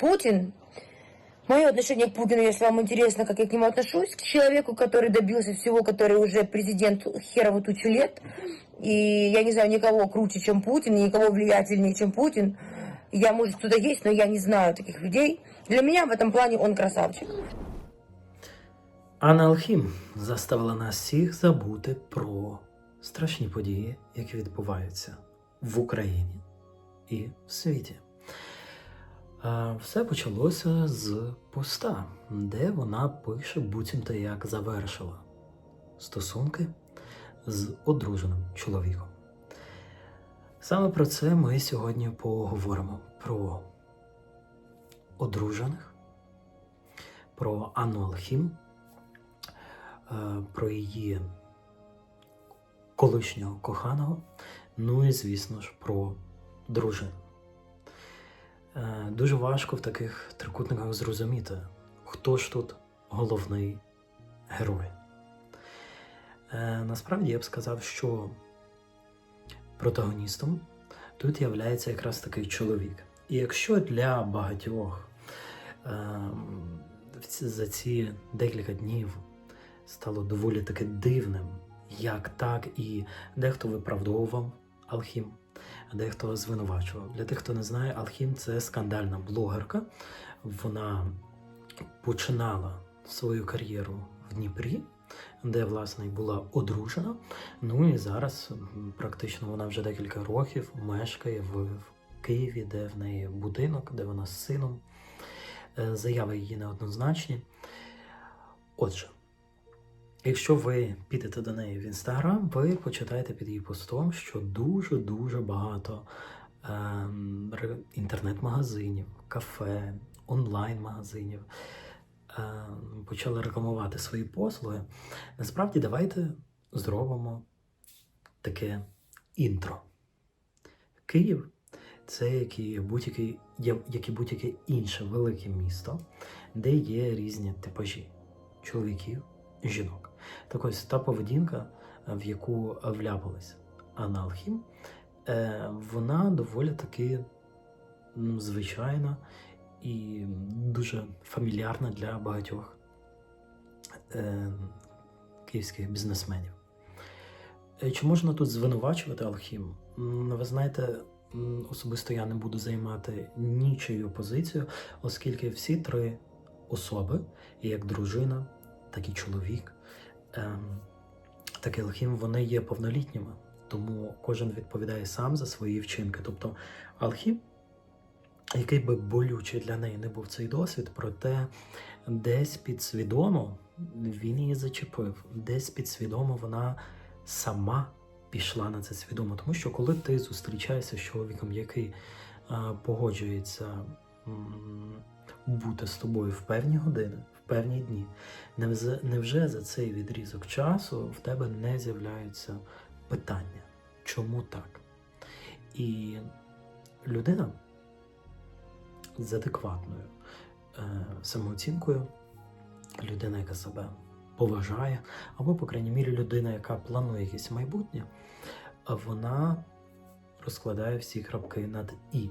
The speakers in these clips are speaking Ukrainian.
Путин, мое отношение к Путину, если вам интересно, как я к нему отношусь, к человеку, который добился всего, который уже президент херову тучу лет, и я не знаю никого круче, чем Путин, и никого влиятельнее, чем Путин. Я, может, кто-то есть, но я не знаю таких людей. Для меня в этом плане он красавчик. Анна Алхім заставила нас всіх забути про страшні події, які відбуваються в Україні і в світі. Все почалося з поста, де вона пише буцімто як завершила стосунки з одруженим чоловіком. Саме про це ми сьогодні поговоримо: про одружених, про Анну е, про її колишнього коханого, ну і, звісно ж, про дружину. Е, Дуже важко в таких трикутниках зрозуміти, хто ж тут головний герой. Е, Насправді я б сказав, що протагоністом тут являється якраз такий чоловік. І якщо для багатьох ці- за ці декілька днів стало доволі таки дивним, як так, і дехто виправдовував Алхім, дехто звинувачував. Для тих, хто не знає, Алхім це скандальна блогерка. Вона починала свою кар'єру в Дніпрі, де власне була одружена. Ну і зараз практично вона вже декілька років мешкає в, Києві, де в неї будинок, де вона з сином. Е, Заяви її неоднозначні. Отже, якщо ви підете до неї в інстаграм, ви почитаєте під її постом, що дуже-дуже багато ем, інтернет-магазинів, кафе, онлайн-магазинів ем, почали рекламувати свої послуги. Насправді, давайте зробимо таке інтро. Київ це як і будь-яке, будь-яке інше велике місто, де є різні типажі чоловіків, жінок. Так ось та поведінка, е, в яку вляпалась Анна Алхім, е, вона доволі таки звичайна і дуже фамільярна для багатьох е, київських бізнесменів. Чи можна тут звинувачувати Алхім? Ви знаєте, особисто я не буду займати нічию позицію, оскільки всі три особи, як дружина, так і чоловік, ем, так і Алхім, вони є повнолітніми. Тому кожен відповідає сам за свої вчинки. Тобто Алхім, який би болючий для неї не був цей досвід, проте десь підсвідомо він її зачепив, десь підсвідомо вона сама пішла на це свідомо. Тому що коли ти зустрічаєшся з чоловіком, який е, погоджується бути з тобою в певні години, певні дні, невже, за цей відрізок часу в тебе не з'являються питання, чому так? І людина з адекватною е, самооцінкою, людина, яка себе поважає, або, по крайній мірі, людина, яка планує якесь майбутнє, вона розкладає всі крапки над І.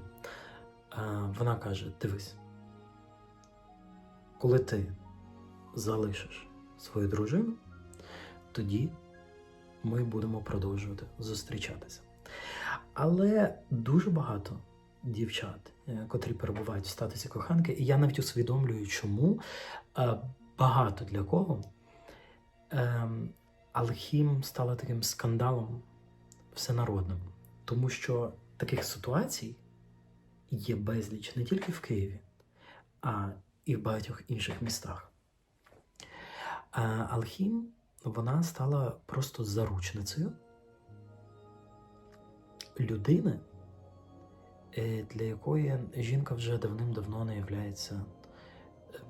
Е, Вона каже: дивись, коли ти залишиш свою дружину, тоді ми будемо продовжувати зустрічатися. Але дуже багато дівчат, е, котрі перебувають в статусі коханки, і я навіть усвідомлюю, чому е, багато для кого ем, Алхім стала таким скандалом всенародним, тому що таких ситуацій є безліч не тільки в Києві, а і в багатьох інших містах. А Алхім вона стала просто заручницею людини, е, для якої жінка вже давним-давно не являється.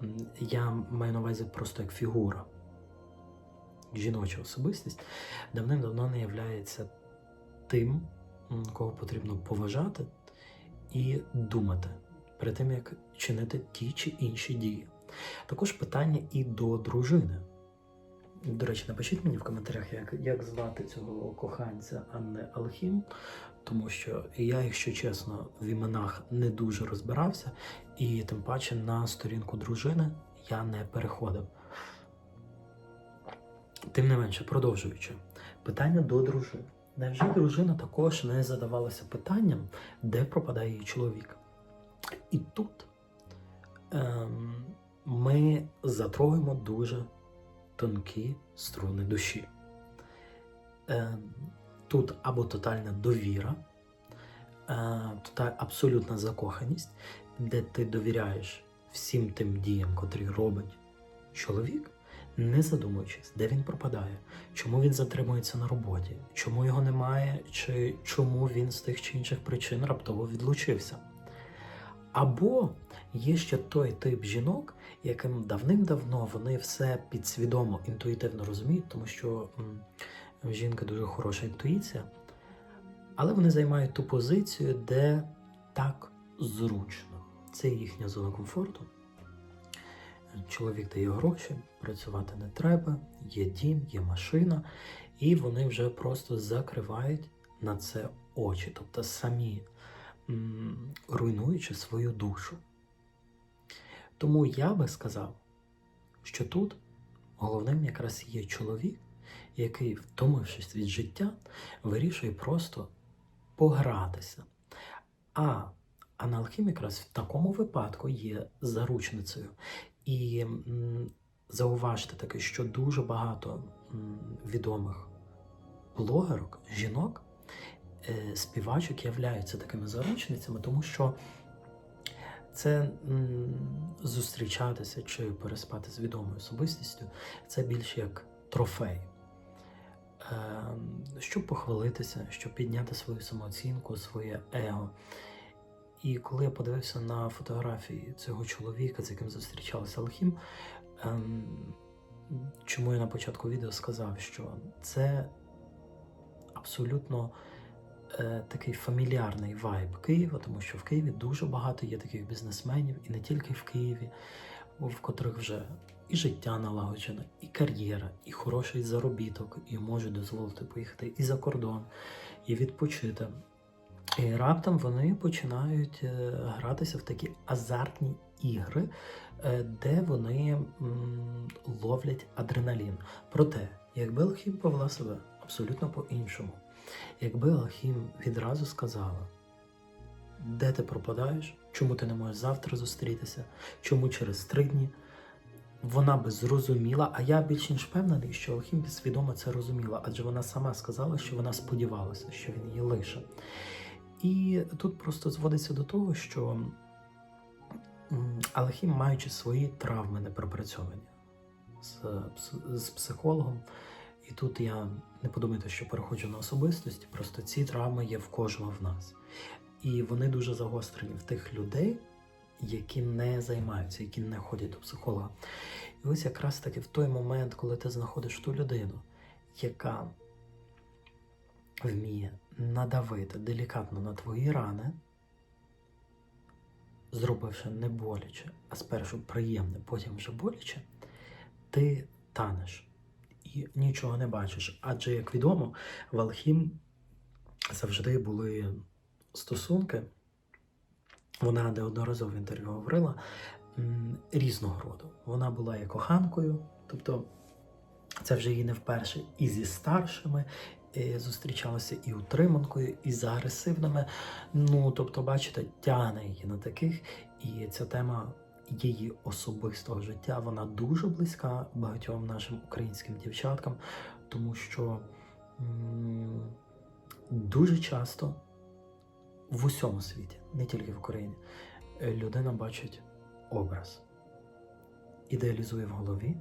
ем, Я маю на увазі просто як фігура. Жіноча особистість давним-давно не являється тим, кого потрібно поважати і думати перед тим, як чинити ті чи інші дії. Також питання і до дружини. До речі, напишіть мені в коментарях, як, як звати цього коханця, а не Алхім. Тому що я, якщо чесно, в іменах не дуже розбирався, і тим паче на сторінку дружини я не переходив. Тим не менше, продовжуючи, питання до дружини. Невже дружина також не задавалася питанням, де пропадає її чоловік? І тут ем, ми затрогаємо дуже тонкі струни душі. Ем, тут або тотальна довіра, е, абсолютна закоханість, де ти довіряєш всім тим діям, котрі робить чоловік, не задумуючись, де він пропадає, чому він затримується на роботі, чому його немає, чи чому він з тих чи інших причин раптово відлучився. Або є ще той тип жінок, яким давним-давно вони все підсвідомо інтуїтивно розуміють, тому що в жінки дуже хороша інтуїція, але вони займають ту позицію, де так зручно. Це їхня зона комфорту. Чоловік дає гроші, працювати не треба, є дім, є машина, і вони вже просто закривають на це очі, тобто самі руйнуючи свою душу. Тому я би сказав, що тут головним якраз є чоловік, який, втомившись від життя, вирішує просто погратися. А аналхім якраз в такому випадку є заручницею. І зауважте таке, що дуже багато відомих блогерок, жінок, співачок являються такими заручницями, тому що це зустрічатися чи переспати з відомою особистістю це більш як трофей. Е, щоб похвалитися, щоб підняти свою самооцінку, своє его. І коли я подивився на фотографії цього чоловіка, з яким зустрічалася Алхім, ем, чому я на початку відео сказав, що це абсолютно е, такий фамільярний вайб Києва, тому що в Києві дуже багато є таких бізнесменів, і не тільки в Києві, в котрих вже і життя налагоджене, і кар'єра, і хороший заробіток, і можуть дозволити поїхати і за кордон, і відпочити. І раптом вони починають е, гратися в такі азартні ігри, е, де вони ловлять адреналін. Проте, якби Алхім повела себе абсолютно по-іншому, якби Алхім відразу сказала, де ти пропадаєш, чому ти не можеш завтра зустрітися, чому через три дні, вона би зрозуміла, а я більш ніж впевнений, що Алхім підсвідомо це розуміла, адже вона сама сказала, що вона сподівалася, що він її лише. І тут просто зводиться до того, що Алхім, маючи свої травми непропрацьовані з, з психологом, і тут я не подумайте, що переходжу на особистості, просто ці травми є в кожного в нас. І вони дуже загострені в тих людей, які не займаються, які не ходять до психолога. І ось якраз таки в той момент, коли ти знаходиш ту людину, яка вміє надавити делікатно на твої рани, зробивши не боляче, а спершу приємне, потім вже боляче, ти танеш і нічого не бачиш. Адже, як відомо, в Алхім завжди були стосунки. Вона неодноразово в інтерв'ю говорила різного роду. Вона була і коханкою, тобто це вже її не вперше і зі старшими, і зустрічалася і утриманкою, і з агресивними. Ну, тобто, бачите, тягне її на таких, і ця тема її особистого життя, вона дуже близька багатьом нашим українським дівчаткам, тому що дуже часто в усьому світі, не тільки в Україні, е, людина бачить образ, ідеалізує в голові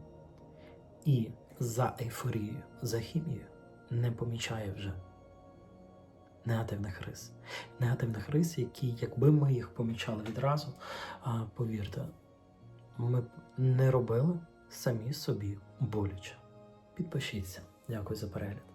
і за ейфорією, за хімією не помічає вже негативних рис. Негативних рис, які, якби ми їх помічали відразу, повірте, ми б не робили самі собі боляче. Підпишіться. Дякую за перегляд.